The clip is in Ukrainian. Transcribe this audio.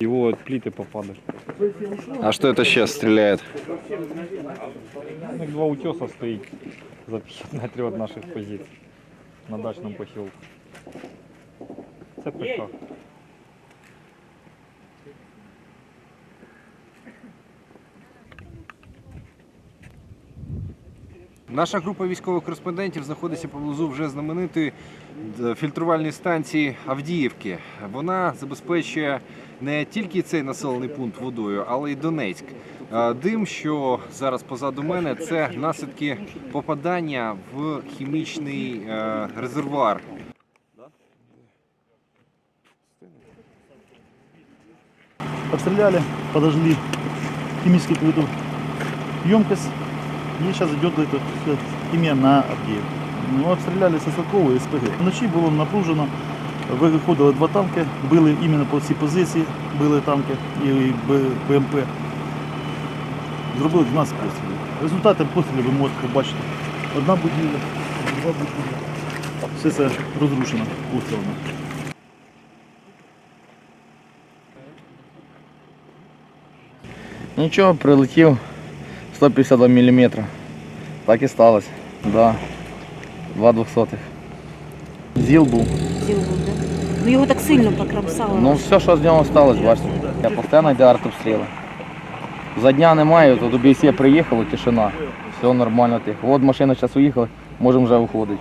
Его от плиты попадают. А что это сейчас стреляет? Два утеса стоит за 50 метрів від наших позицій на дачному посілку. Це ПК. Наша група військових кореспондентів знаходиться поблизу вже знаменитої е, фільтрувальної станції Авдіївки. Вона забезпечує не тільки цей населений пункт водою, але й Донецьк. Е, Дим, що зараз позаду мене, це наслідки попадання в хімічний е, резервуар. Обстреляли, подожгли химический какую-то емкость. И сейчас идет эта вся химия на Авдеевку. Ну, обстреляли со Соколу і СПГ. Вночі було напружено. Виходили два танки, били іменно по цій позиції, били танки і БМП. Зробили 12 пострілів. Результати пострілів ви можете побачити. Одна будівля, два будівля. Все це розрушено пострілами. Нічого, прилетів 152 мм. Так і сталося. Да. Два двохсотих. Зіл був. Зіл був, да? Ну його так сильно покромсало. Ну все, що з нього сталося, бачите. Я постійно йде артобстріли. За дня немає, то до бійця приїхало, тишина. Все нормально тихо. От машина зараз уїхала, можемо вже виходити.